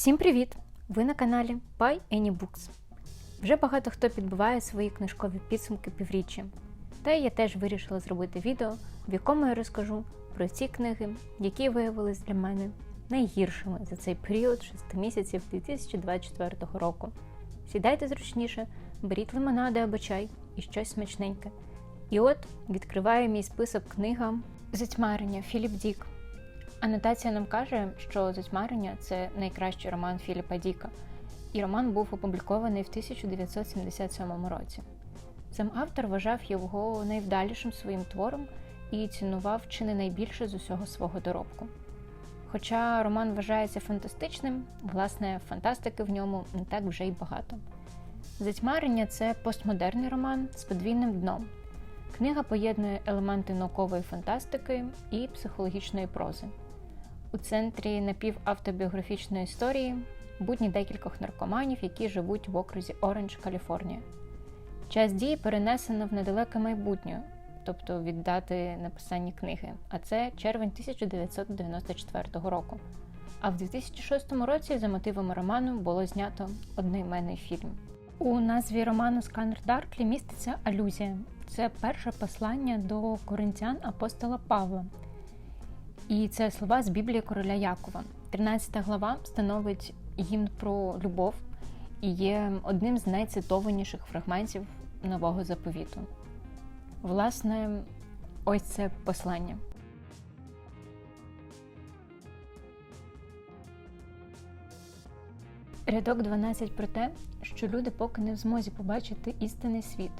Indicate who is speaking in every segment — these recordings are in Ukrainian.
Speaker 1: Всім привіт! Ви на каналі Buy Any Books. Вже багато хто підбиває свої книжкові підсумки півріччя. Та я теж вирішила зробити відео, в якому я розкажу про ці книги, які виявились для мене найгіршими за цей період 6 місяців 2024 року. Сідайте зручніше, беріть лимонади або чай і щось смачненьке. І от відкриваю мій список книга Затьмарення Філіп Дік. Анотація нам каже, що Затьмарення це найкращий роман Філіпа Діка, і роман був опублікований в 1977 році. Сам автор вважав його найвдалішим своїм твором і цінував чи не найбільше з усього свого доробку. Хоча роман вважається фантастичним, власне, фантастики в ньому не так вже й багато. Затьмарення це постмодерний роман з подвійним дном. Книга поєднує елементи наукової фантастики і психологічної прози. У центрі напівавтобіографічної історії будні декількох наркоманів, які живуть в окрузі Оранж, Каліфорнія. Час дії перенесено в недалеке майбутнє, тобто від дати написання книги, а це червень 1994 року. А в 2006 році за мотивами роману було знято одноіменний фільм. У назві роману Сканер Дарклі міститься алюзія. Це перше послання до коринтян апостола Павла. І це слова з Біблії короля Якова. 13 глава становить гімн про любов і є одним з найцитованіших фрагментів нового заповіту. Власне, ось це послання. Рядок 12 про те, що люди поки не в змозі побачити істинний світ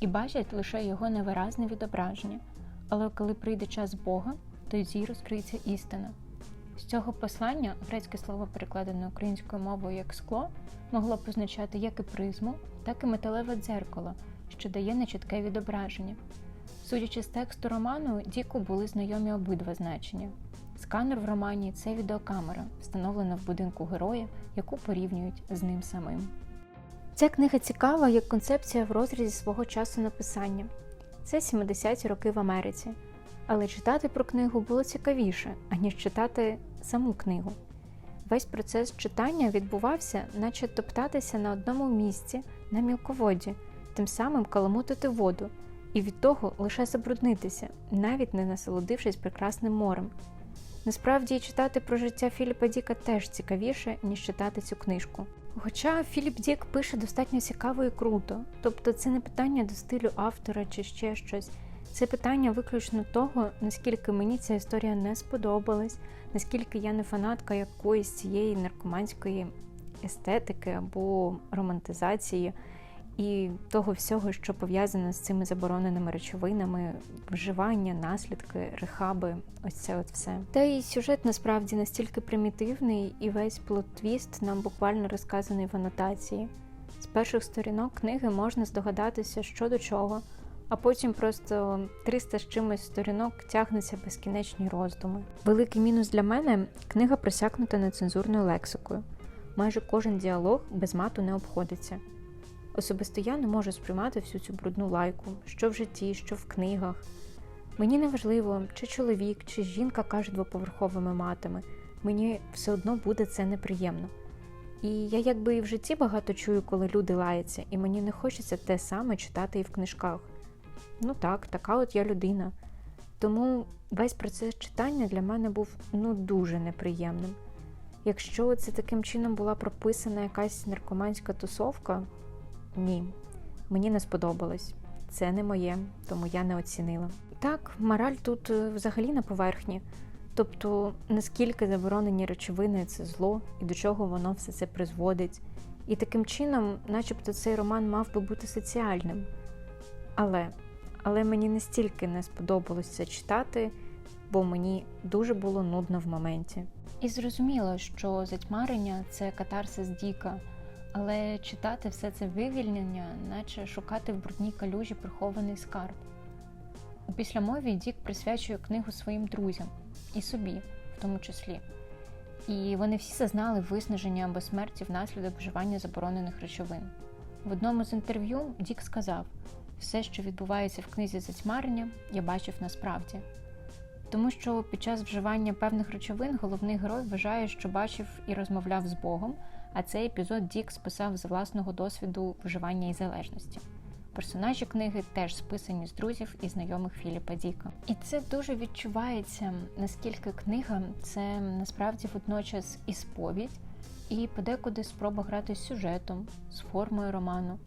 Speaker 1: і бачать лише його невиразне відображення. Але коли прийде час Бога, тоді розкриється істина. З цього послання грецьке слово, перекладене українською мовою як скло, могло б означати як і призму, так і металеве дзеркало, що дає нечітке відображення. Судячи з тексту роману, Діку були знайомі обидва значення. Сканер в романі це відеокамера, встановлена в будинку героя, яку порівнюють з ним самим. Ця книга цікава як концепція в розрізі свого часу написання. Це 70-ті роки в Америці. Але читати про книгу було цікавіше, аніж читати саму книгу. Весь процес читання відбувався, наче топтатися на одному місці на мілководі, тим самим каламутити воду, і від того лише забруднитися, навіть не насолодившись прекрасним морем. Насправді, читати про життя Філіпа Діка теж цікавіше, ніж читати цю книжку. Хоча Філіп Дік пише достатньо цікаво і круто, тобто це не питання до стилю автора чи ще щось. Це питання виключно того, наскільки мені ця історія не сподобалась, наскільки я не фанатка якоїсь цієї наркоманської естетики або романтизації і того всього, що пов'язане з цими забороненими речовинами, вживання, наслідки, рехаби, ось це от все. Та і сюжет насправді настільки примітивний, і весь плот-твіст нам буквально розказаний в анотації. З перших сторінок книги можна здогадатися, що до чого а потім просто 300 з чимось сторінок тягнуться безкінечні роздуми. Великий мінус для мене книга просякнута нецензурною лексикою. Майже кожен діалог без мату не обходиться. Особисто я не можу сприймати всю цю брудну лайку, що в житті, що в книгах. Мені не важливо, чи чоловік, чи жінка каже двоповерховими матами. Мені все одно буде це неприємно. І я якби і в житті багато чую, коли люди лаються, і мені не хочеться те саме читати і в книжках. Ну так, така от я людина. Тому весь процес читання для мене був ну дуже неприємним. Якщо це таким чином була прописана якась наркоманська тусовка, ні, мені не сподобалось. Це не моє, тому я не оцінила. Так, мораль тут е, взагалі на поверхні. Тобто, наскільки заборонені речовини це зло і до чого воно все це призводить. І таким чином, начебто, цей роман мав би бути соціальним. Але але мені настільки не сподобалося читати, бо мені дуже було нудно в моменті. І зрозуміло, що затьмарення це катарсис Діка, але читати все це вивільнення, наче шукати в брудній калюжі прихований скарб. У післямові Дік присвячує книгу своїм друзям і собі, в тому числі. І вони всі зазнали виснаження або смерті внаслідок вживання заборонених речовин. В одному з інтерв'ю Дік сказав: все, що відбувається в книзі затьмарення, я бачив насправді. Тому що під час вживання певних речовин головний герой вважає, що бачив і розмовляв з Богом, а цей епізод Дік списав з власного досвіду вживання і залежності. Персонажі книги теж списані з друзів і знайомих Філіпа Діка. І це дуже відчувається, наскільки книга це насправді водночас і сповідь, і подекуди спроба грати з сюжетом, з формою роману.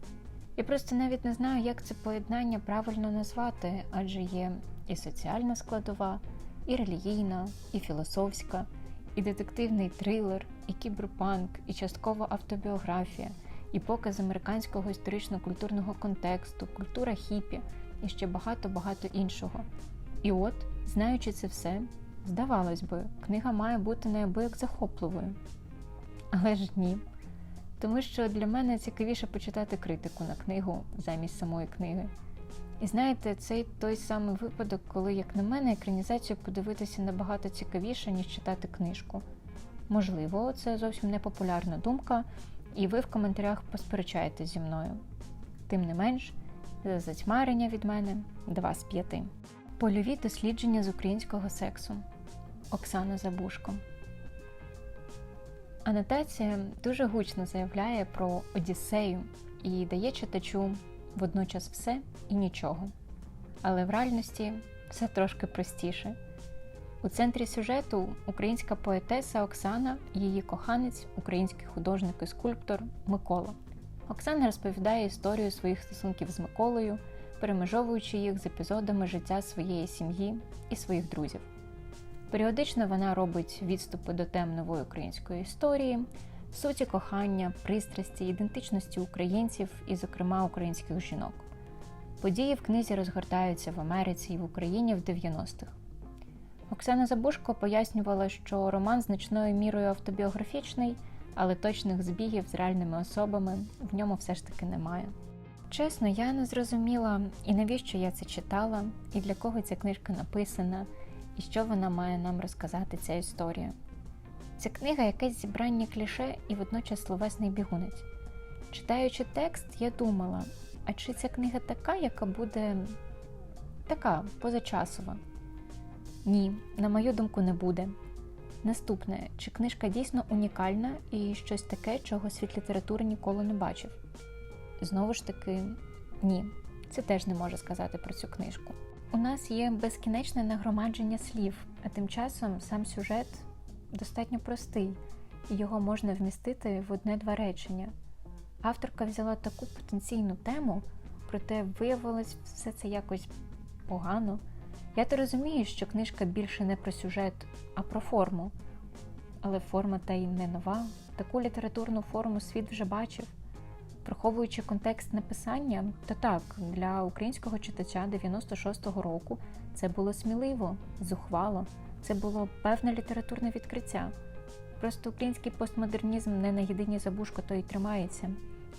Speaker 1: Я просто навіть не знаю, як це поєднання правильно назвати, адже є і соціальна складова, і релігійна, і філософська, і детективний трилер, і кіберпанк, і частково автобіографія, і показ американського історично-культурного контексту, культура хіпі і ще багато-багато іншого. І от, знаючи це все, здавалось би, книга має бути неабияк захопливою. Але ж ні. Тому що для мене цікавіше почитати критику на книгу замість самої книги. І знаєте, цей той самий випадок, коли, як на мене, екранізацію подивитися набагато цікавіше, ніж читати книжку. Можливо, це зовсім не популярна думка, і ви в коментарях посперечаєте зі мною. Тим не менш, за затьмарення від мене 2 з 5. Польові дослідження з українського сексу Оксана Забушко. Анотація дуже гучно заявляє про Одіссею і дає читачу водночас все і нічого. Але в реальності все трошки простіше. У центрі сюжету українська поетеса Оксана і її коханець, український художник і скульптор Микола. Оксана розповідає історію своїх стосунків з Миколою, перемежовуючи їх з епізодами життя своєї сім'ї і своїх друзів. Періодично вона робить відступи до тем нової української історії, суті кохання, пристрасті, ідентичності українців і, зокрема, українських жінок. Події в книзі розгортаються в Америці і в Україні в 90-х. Оксана Забушко пояснювала, що роман значною мірою автобіографічний, але точних збігів з реальними особами в ньому все ж таки немає. Чесно, я не зрозуміла, і навіщо я це читала, і для кого ця книжка написана, і що вона має нам розказати ця історія. Ця книга якесь зібрання кліше і водночас словесний бігунець. Читаючи текст, я думала, а чи ця книга така, яка буде така позачасова? Ні, на мою думку, не буде. Наступне, чи книжка дійсно унікальна і щось таке, чого світ літератури ніколи не бачив? Знову ж таки, ні, це теж не може сказати про цю книжку. У нас є безкінечне нагромадження слів, а тим часом сам сюжет достатньо простий, і його можна вмістити в одне-два речення. Авторка взяла таку потенційну тему, проте виявилось все це якось погано. Я то розумію, що книжка більше не про сюжет, а про форму. Але форма та й не нова. Таку літературну форму світ вже бачив. Враховуючи контекст написання, то так, для українського читача 96-го року це було сміливо, зухвало, це було певне літературне відкриття. Просто український постмодернізм не на єдині забушко то й тримається.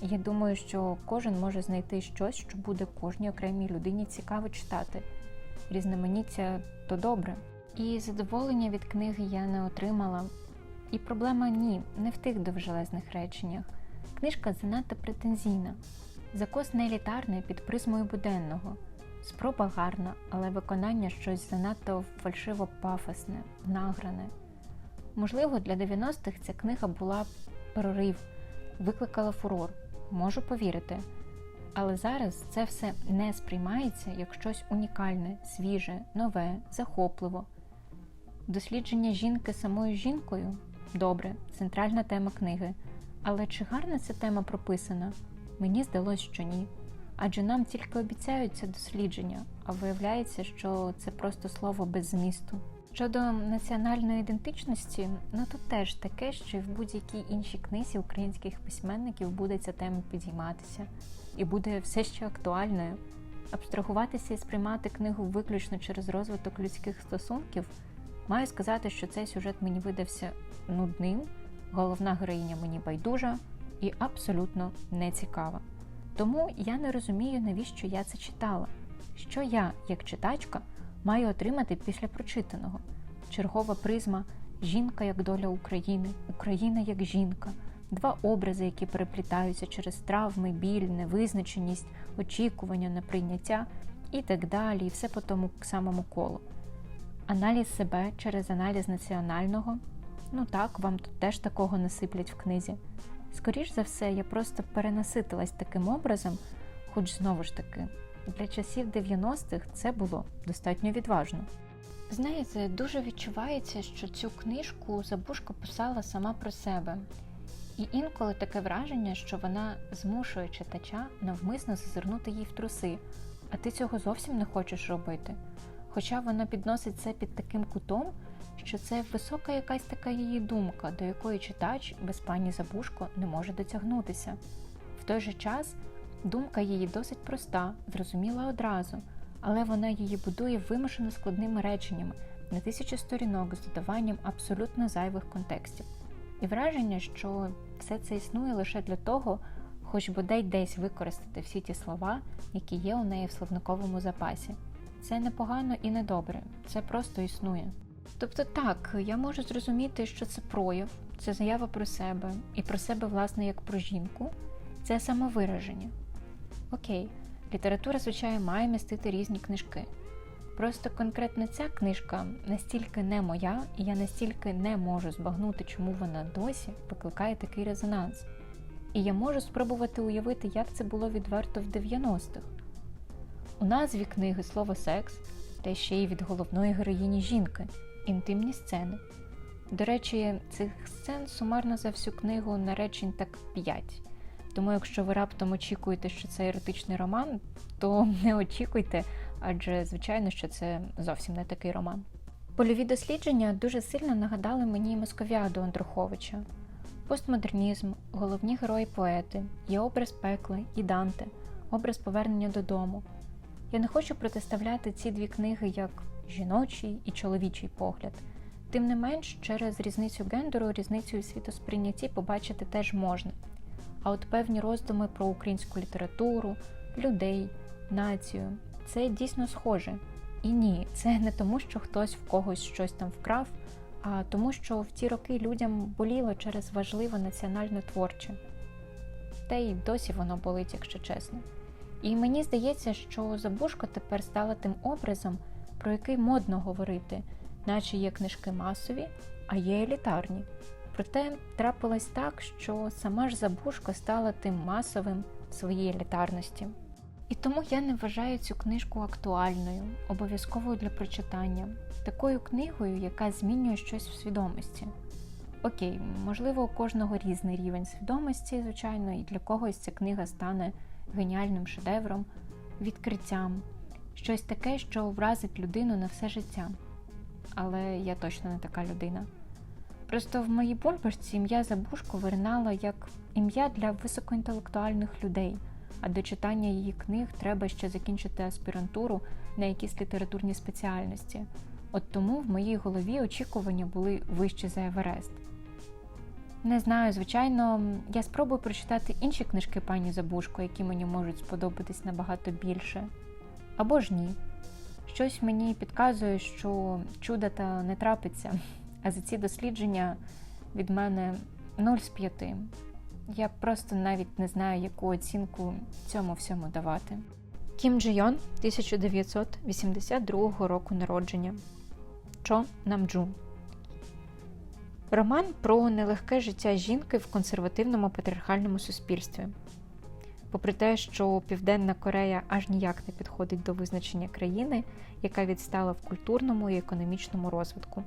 Speaker 1: Я думаю, що кожен може знайти щось, що буде кожній окремій людині цікаво читати. Різноманіття то добре. І задоволення від книги я не отримала. І проблема ні, не в тих довжелезних реченнях. Книжка занадто претензійна, закос не елітарний під призмою буденного. Спроба гарна, але виконання щось занадто фальшиво пафосне, награне. Можливо, для 90-х ця книга була прорив, викликала фурор, можу повірити. Але зараз це все не сприймається як щось унікальне, свіже, нове, захопливо. Дослідження жінки самою жінкою добре, центральна тема книги. Але чи гарна ця тема прописана? Мені здалось, що ні. Адже нам тільки обіцяють це дослідження, а виявляється, що це просто слово без змісту. Щодо національної ідентичності, ну тут теж таке, що в будь-якій іншій книзі українських письменників буде ця тема підійматися і буде все ще актуальною. Абстрагуватися і сприймати книгу виключно через розвиток людських стосунків, маю сказати, що цей сюжет мені видався нудним, головна героїня мені байдужа і абсолютно не цікава. Тому я не розумію, навіщо я це читала. Що я, як читачка, маю отримати після прочитаного? Чергова призма жінка як доля України, Україна як жінка, два образи, які переплітаються через травми, біль, невизначеність, очікування на прийняття і так далі, і все по тому самому колу. Аналіз себе через аналіз національного. Ну так, вам тут теж такого насиплять в книзі. Скоріш за все, я просто перенаситилась таким образом, хоч знову ж таки, для часів 90-х це було достатньо відважно. Знаєте, дуже відчувається, що цю книжку Забушко писала сама про себе. І інколи таке враження, що вона змушує читача навмисно зазирнути їй в труси, а ти цього зовсім не хочеш робити. Хоча вона підносить це під таким кутом, що це висока якась така її думка, до якої читач без пані Забушко не може дотягнутися. В той же час думка її досить проста, зрозуміла одразу, але вона її будує вимушено складними реченнями на тисячу сторінок з додаванням абсолютно зайвих контекстів. І враження, що все це існує лише для того, хоч бодай десь використати всі ті слова, які є у неї в словниковому запасі. Це не погано і не добре, це просто існує. Тобто так, я можу зрозуміти, що це прояв, це заява про себе, і про себе, власне, як про жінку, це самовираження. Окей, література, звичайно, має містити різні книжки. Просто конкретно ця книжка настільки не моя, і я настільки не можу збагнути, чому вона досі викликає такий резонанс. І я можу спробувати уявити, як це було відверто в 90-х. У назві книги слово секс, та ще й від головної героїні жінки, інтимні сцени. До речі, цих сцен сумарно за всю книгу наречень так 5. Тому, якщо ви раптом очікуєте, що це еротичний роман, то не очікуйте, адже звичайно, що це зовсім не такий роман. Польові дослідження дуже сильно нагадали мені Московіаду Андруховича. Постмодернізм, головні герої поети, є образ пекла і Данте, образ повернення додому. Я не хочу протиставляти ці дві книги як жіночий і чоловічий погляд. Тим не менш, через різницю гендеру, різницю у світосприйнятті побачити теж можна. А от певні роздуми про українську літературу, людей, націю це дійсно схоже. І ні, це не тому, що хтось в когось щось там вкрав, а тому, що в ті роки людям боліло через важливе національне творче. Та й досі воно болить, якщо чесно. І мені здається, що Забушко тепер стала тим образом, про який модно говорити, наче є книжки масові, а є елітарні. Проте трапилось так, що сама ж Забушко стала тим масовим в своїй елітарності. І тому я не вважаю цю книжку актуальною, обов'язковою для прочитання, такою книгою, яка змінює щось в свідомості. Окей, можливо, у кожного різний рівень свідомості, звичайно, і для когось ця книга стане геніальним шедевром, відкриттям, щось таке, що вразить людину на все життя. Але я точно не така людина. Просто в моїй бульбашці ім'я Забушко виринало як ім'я для високоінтелектуальних людей, а до читання її книг треба ще закінчити аспірантуру на якісь літературні спеціальності. От тому в моїй голові очікування були вищі за Еверест. Не знаю, звичайно, я спробую прочитати інші книжки пані Забушко, які мені можуть сподобатись набагато більше. Або ж ні. Щось мені підказує, що чуда та не трапиться, а за ці дослідження від мене 0 з 5. Я просто навіть не знаю, яку оцінку цьому всьому давати. Кім Джи Йон 1982 року народження. Чо Намджу. Роман про нелегке життя жінки в консервативному патріархальному суспільстві. Попри те, що Південна Корея аж ніяк не підходить до визначення країни, яка відстала в культурному і економічному розвитку.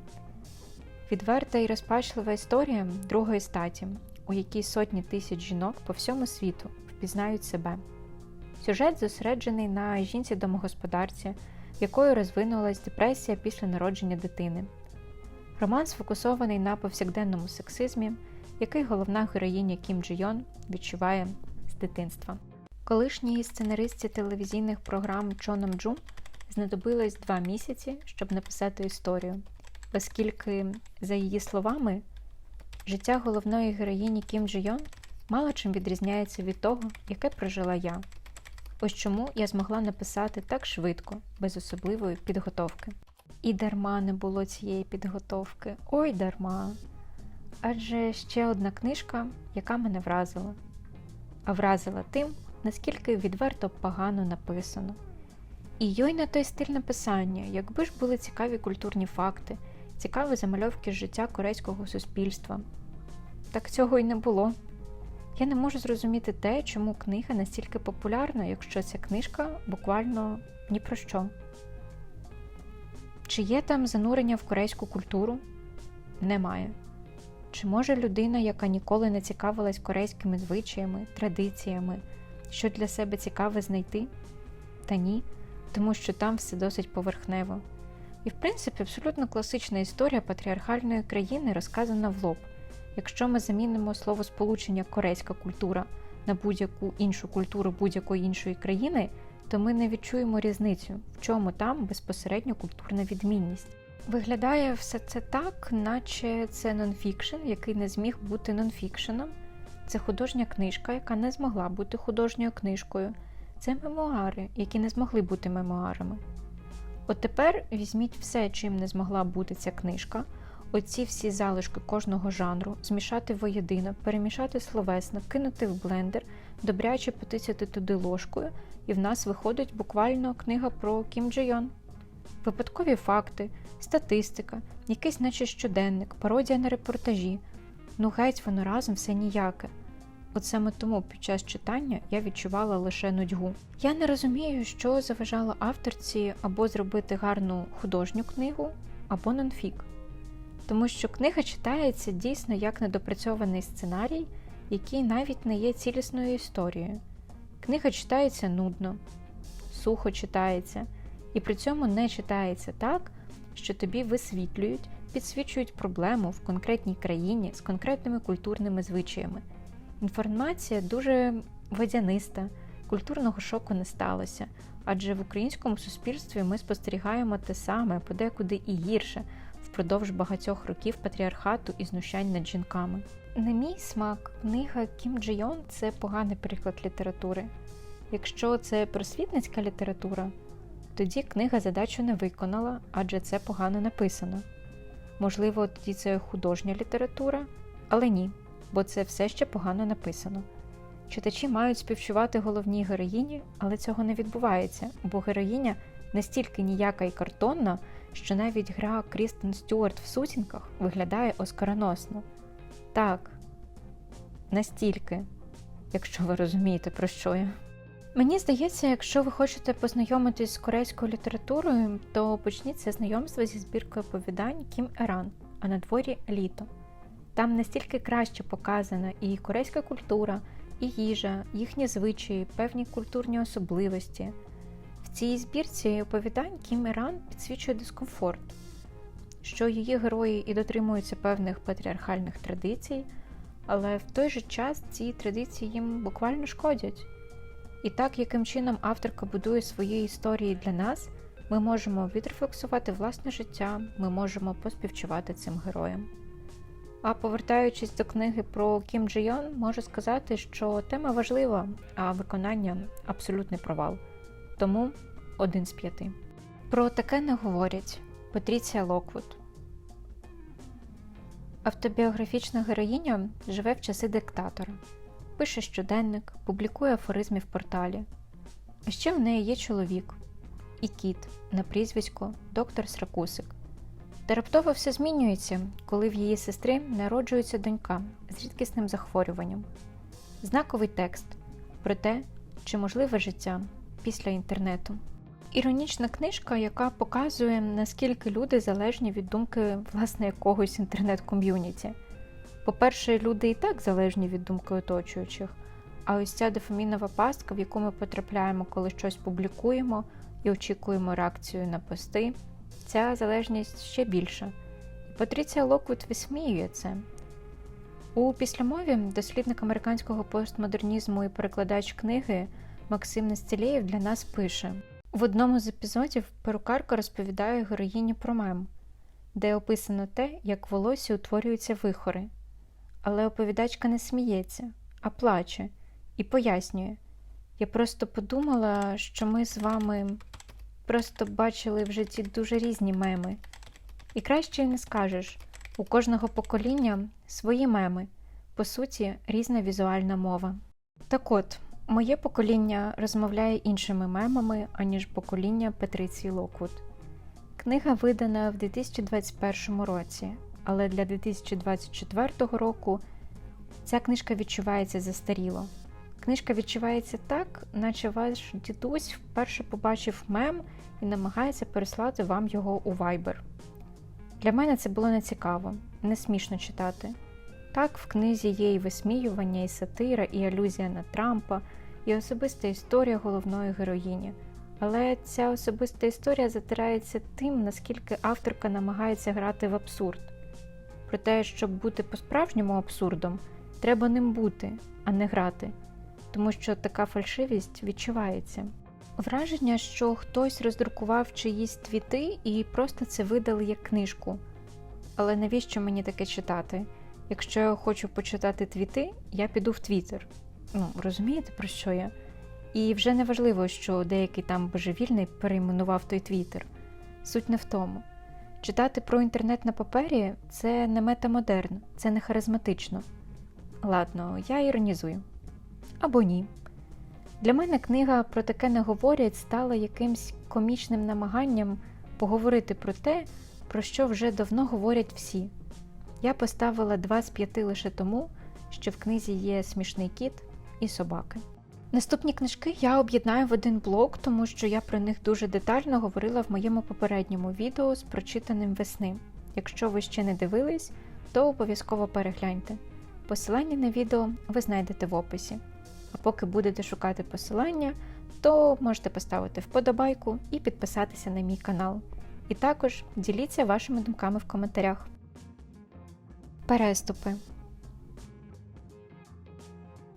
Speaker 1: Відверта і розпачлива історія другої статі, у якій сотні тисяч жінок по всьому світу впізнають себе. Сюжет зосереджений на жінці-домогосподарці, в якої розвинулась депресія після народження дитини. Роман сфокусований на повсякденному сексизмі, який головна героїня Кім Джи Йон відчуває дитинства. Колишній сценаристці телевізійних програм Чоном Джу знадобилось два місяці, щоб написати історію, оскільки, за її словами, життя головної героїні Кім Джи Йон мало чим відрізняється від того, яке прожила я. Ось чому я змогла написати так швидко, без особливої підготовки. І дарма не було цієї підготовки. Ой дарма. Адже ще одна книжка, яка мене вразила, вразила тим, наскільки відверто погано написано. І йой на той стиль написання, якби ж були цікаві культурні факти, цікаві замальовки життя корейського суспільства. Так цього й не було. Я не можу зрозуміти те, чому книга настільки популярна, якщо ця книжка буквально ні про що. Чи є там занурення в корейську культуру? Немає. Чи може людина, яка ніколи не цікавилась корейськими звичаями, традиціями, що для себе цікаве знайти? Та ні, тому що там все досить поверхнево. І, в принципі, абсолютно класична історія патріархальної країни розказана в лоб. Якщо ми замінимо слово сполучення корейська культура на будь-яку іншу культуру будь-якої іншої країни, то ми не відчуємо різницю, в чому там безпосередньо культурна відмінність. Виглядає все це так, наче це нонфікшн, який не зміг бути нонфікшеном. Це художня книжка, яка не змогла бути художньою книжкою. Це мемуари, які не змогли бути мемуарами. От тепер візьміть все, чим не змогла бути ця книжка, оці всі залишки кожного жанру, змішати воєдино, перемішати словесно, кинути в блендер, добряче потисяти туди ложкою, і в нас виходить буквально книга про Кім Джи Йон. Випадкові факти, статистика, якийсь наче щоденник, пародія на репортажі. Ну геть воно разом все ніяке. От саме тому під час читання я відчувала лише нудьгу. Я не розумію, що заважало авторці або зробити гарну художню книгу, або нонфік. Тому що книга читається дійсно як недопрацьований сценарій, який навіть не є цілісною історією. Книга читається нудно, сухо читається, і при цьому не читається так, що тобі висвітлюють, підсвічують проблему в конкретній країні з конкретними культурними звичаями. Інформація дуже водяниста, культурного шоку не сталося, адже в українському суспільстві ми спостерігаємо те саме, подекуди і гірше, впродовж багатьох років патріархату і знущань над жінками. На мій смак, книга Кім Джи Йон – це поганий приклад літератури. Якщо це просвітницька література, тоді книга задачу не виконала, адже це погано написано. Можливо, тоді це художня література, але ні, бо це все ще погано написано. Читачі мають співчувати головній героїні, але цього не відбувається, бо героїня настільки ніяка і картонна, що навіть гра Крістен Стюарт в сутінках виглядає оскароносно. Так, настільки, якщо ви розумієте, про що я. Мені здається, якщо ви хочете познайомитись з корейською літературою, то почніть це знайомство зі збіркою оповідань Кім Еран, а на дворі літо. Там настільки краще показана і корейська культура, і їжа, їхні звичаї, певні культурні особливості. В цій збірці оповідань Кім Еран підсвічує дискомфорт, що її герої і дотримуються певних патріархальних традицій, але в той же час ці традиції їм буквально шкодять. І так, яким чином авторка будує свої історії для нас, ми можемо відрефлексувати власне життя, ми можемо поспівчувати цим героям. А повертаючись до книги про Кім Джи Йон, можу сказати, що тема важлива, а виконання абсолютний провал. Тому один з п'яти. Про таке не говорять Патріція Локвуд. Автобіографічна героїня живе в часи диктатора, пише щоденник, публікує афоризми в порталі. А ще в неї є чоловік і кіт на прізвисько доктор Сракусик. Та раптово все змінюється, коли в її сестри народжується донька з рідкісним захворюванням. Знаковий текст про те, чи можливе життя після інтернету. Іронічна книжка, яка показує, наскільки люди залежні від думки власне якогось інтернет-ком'юніті. По-перше, люди і так залежні від думки оточуючих, а ось ця дофамінова пастка, в яку ми потрапляємо, коли щось публікуємо і очікуємо реакцію на пости, ця залежність ще більша. Патріція Локвуд висміює це. У післямові дослідник американського постмодернізму і перекладач книги Максим Нестелєєв для нас пише: в одному з епізодів перукарка розповідає героїні про мем, де описано те, як волосі утворюються вихори. Але оповідачка не сміється, а плаче і пояснює. Я просто подумала, що ми з вами просто бачили в житті дуже різні меми. І краще й не скажеш у кожного покоління свої меми, по суті, різна візуальна мова. Так от, Моє покоління розмовляє іншими мемами, аніж покоління Петриції Локвуд. Книга видана в 2021 році, але для 2024 року ця книжка відчувається застаріло. Книжка відчувається так, наче ваш дідусь вперше побачив мем і намагається переслати вам його у Viber. Для мене це було нецікаво, не смішно читати. Так, в книзі є і висміювання, і сатира, і алюзія на Трампа, і особиста історія головної героїні. Але ця особиста історія затирається тим, наскільки авторка намагається грати в абсурд. Про те, щоб бути по-справжньому абсурдом, треба ним бути, а не грати, тому що така фальшивість відчувається. Враження, що хтось роздрукував чиїсь твіти і просто це видали як книжку. Але навіщо мені таке читати? Якщо я хочу почитати твіти, я піду в Твіттер. Ну, розумієте, про що я? І вже не важливо, що деякий там божевільний перейменував той Твіттер. Суть не в тому. Читати про інтернет на папері це не метамодерн, це не харизматично. Ладно, я іронізую. Або ні. Для мене книга про таке не говорять стала якимсь комічним намаганням поговорити про те, про що вже давно говорять всі. Я поставила два з п'яти лише тому, що в книзі є смішний кіт і собаки. Наступні книжки я об'єднаю в один блок, тому що я про них дуже детально говорила в моєму попередньому відео з прочитаним весни. Якщо ви ще не дивились, то обов'язково перегляньте. Посилання на відео ви знайдете в описі. А поки будете шукати посилання, то можете поставити вподобайку і підписатися на мій канал. І також діліться вашими думками в коментарях. Переступи.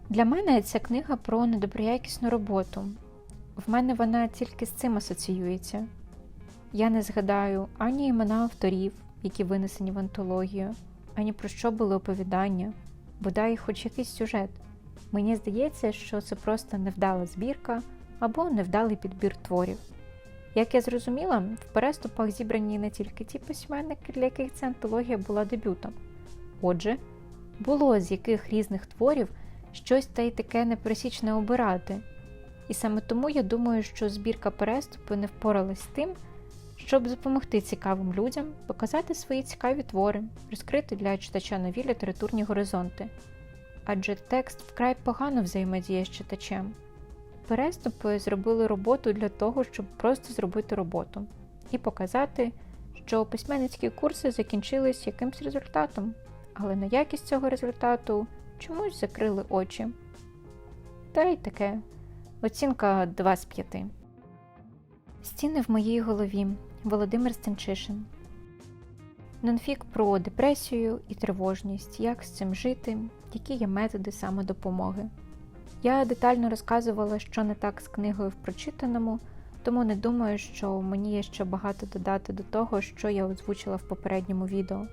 Speaker 1: Для мене ця книга про недоброякісну роботу. В мене вона тільки з цим асоціюється. Я не згадаю ані імена авторів, які винесені в антологію, ані про що були оповідання, бодай хоч якийсь сюжет. Мені здається, що це просто невдала збірка або невдалий підбір творів. Як я зрозуміла, в переступах зібрані не тільки ті письменники, для яких ця антологія була дебютом. Отже, було з яких різних творів щось та й таке непересічне обирати. І саме тому я думаю, що збірка переступу не впоралась з тим, щоб допомогти цікавим людям показати свої цікаві твори, розкрити для читача нові літературні горизонти. Адже текст вкрай погано взаємодіє з читачем. Переступи зробили роботу для того, щоб просто зробити роботу і показати, що письменницькі курси закінчились якимсь результатом, але на якість цього результату чомусь закрили очі. Та й таке. Оцінка 2 з 5. Стіни в моїй голові. Володимир Стенчишин. Нонфік про депресію і тривожність, як з цим жити, які є методи самодопомоги. Я детально розказувала, що не так з книгою в прочитаному, тому не думаю, що мені є ще багато додати до того, що я озвучила в попередньому відео.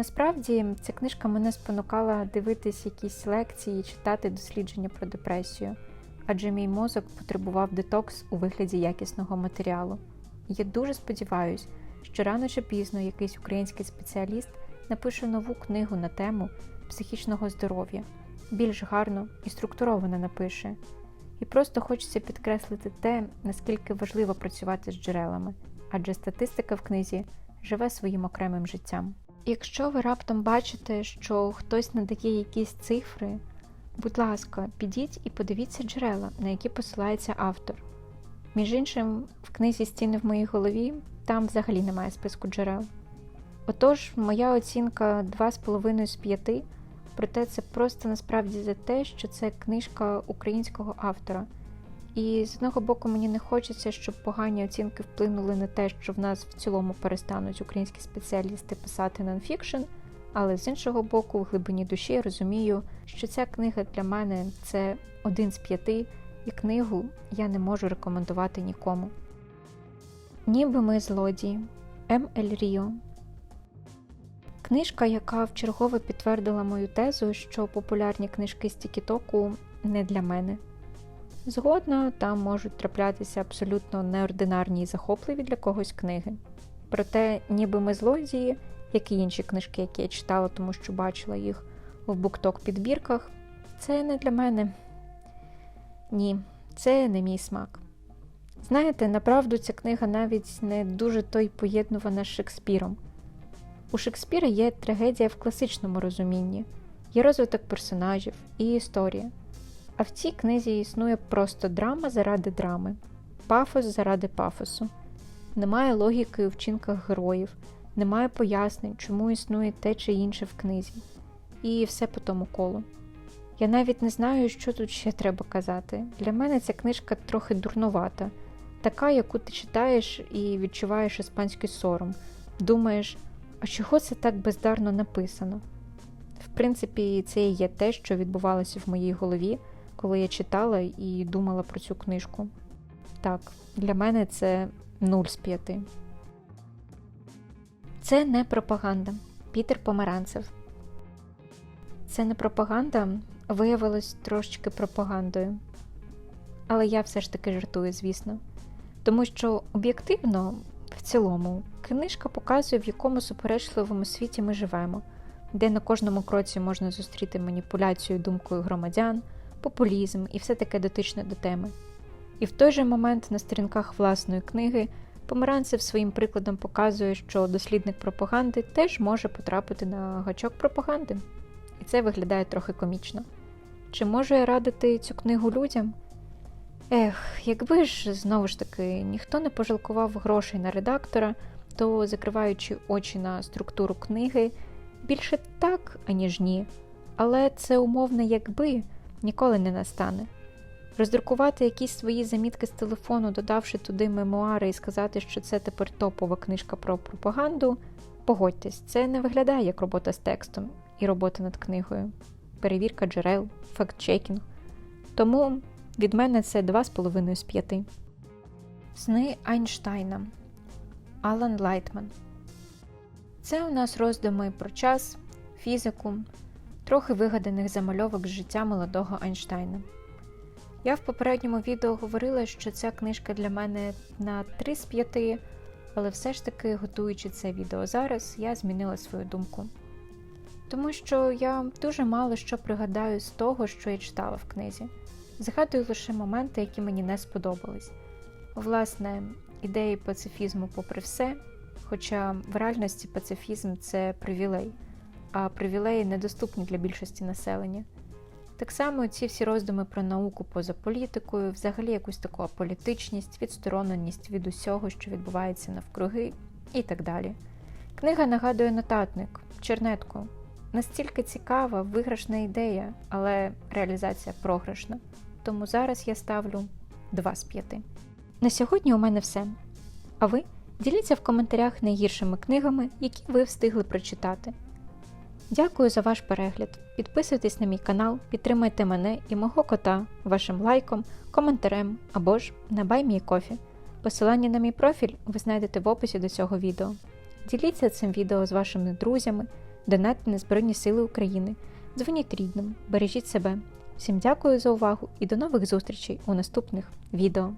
Speaker 1: Насправді, ця книжка мене спонукала дивитись якісь лекції, читати дослідження про депресію, адже мій мозок потребував детокс у вигляді якісного матеріалу. І я дуже сподіваюся, що рано чи пізно якийсь український спеціаліст напише нову книгу на тему психічного здоров'я, більш гарно і структуровано напише. І просто хочеться підкреслити те, наскільки важливо працювати з джерелами, адже статистика в книзі живе своїм окремим життям. Якщо ви раптом бачите, що хтось надає якісь цифри, будь ласка, підіть і подивіться джерела, на які посилається автор. Між іншим, в книзі Стіни в моїй голові там взагалі немає списку джерел. Отож, моя оцінка 2,5 з 5, проте це просто насправді за те, що це книжка українського автора. І з одного боку, мені не хочеться, щоб погані оцінки вплинули на те, що в нас в цілому перестануть українські спеціалісти писати нонфікшн, але з іншого боку, в глибині душі я розумію, що ця книга для мене це один з п'яти, і книгу я не можу рекомендувати нікому. Ніби ми злодії М. Ель Ріо. Книжка, яка вчергове підтвердила мою тезу, що популярні книжки з Тікітоку не для мене. Згодна, там можуть траплятися абсолютно неординарні і захопливі для когось книги. Проте, ніби ми злодії, як і інші книжки, які я читала, тому що бачила їх в букток підбірках, це не для мене. Ні, це не мій смак. Знаєте, направду ця книга навіть не дуже той поєднувана з Шекспіром. У Шекспіра є трагедія в класичному розумінні, є розвиток персонажів і історія. А в цій книзі існує просто драма заради драми, пафос заради пафосу. Немає логіки у вчинках героїв, немає пояснень, чому існує те чи інше в книзі. І все по тому колу. Я навіть не знаю, що тут ще треба казати. Для мене ця книжка трохи дурнувата, така, яку ти читаєш і відчуваєш іспанський сором. Думаєш, а чого це так бездарно написано? В принципі, це і є те, що відбувалося в моїй голові, коли я читала і думала про цю книжку. Так, для мене це 0 з 5. Це не пропаганда. Пітер Помаранцев. Це не пропаганда виявилось трошечки пропагандою. Але я все ж таки жартую, звісно. Тому що об'єктивно, в цілому, книжка показує, в якому суперечливому світі ми живемо, де на кожному кроці можна зустріти маніпуляцію думкою громадян, популізм і все таке дотичне до теми. І в той же момент на сторінках власної книги Помаранцев своїм прикладом показує, що дослідник пропаганди теж може потрапити на гачок пропаганди. І це виглядає трохи комічно. Чи можу я радити цю книгу людям? Ех, якби ж знову ж таки ніхто не пожалкував грошей на редактора, то закриваючи очі на структуру книги, більше так, аніж ні. Але це умовне якби ніколи не настане. Роздрукувати якісь свої замітки з телефону, додавши туди мемуари і сказати, що це тепер топова книжка про пропаганду. Погодьтесь, це не виглядає як робота з текстом і робота над книгою, перевірка джерел, факт-чекінг. Тому від мене це 2,5 з 5. Сни Айнштайна Алан Лайтман. Це у нас роздуми про час, фізику, трохи вигаданих замальовок з життя молодого Айнштайна. Я в попередньому відео говорила, що ця книжка для мене на 3 з 5, але все ж таки, готуючи це відео зараз, я змінила свою думку. Тому що я дуже мало що пригадаю з того, що я читала в книзі. Згадую лише моменти, які мені не сподобались. Власне, ідеї пацифізму, попри все, хоча в реальності пацифізм це привілей, а привілеї недоступні для більшості населення. Так само ці всі роздуми про науку поза політикою, взагалі якусь таку аполітичність, відстороненість від усього, що відбувається навкруги, і так далі. Книга нагадує нотатник, чернетку. Настільки цікава, виграшна ідея, але реалізація програшна. Тому зараз я ставлю 2 з 5. На сьогодні у мене все. А ви діліться в коментарях найгіршими книгами, які ви встигли прочитати. Дякую за ваш перегляд. Підписуйтесь на мій канал, підтримайте мене і мого кота вашим лайком, коментарем або ж на BuyMeCoffee. Посилання на мій профіль ви знайдете в описі до цього відео. Діліться цим відео з вашими друзями, донатьте на Збройні Сили України, дзвоніть рідним, бережіть себе. Всім дякую за увагу і до нових зустрічей у наступних відео.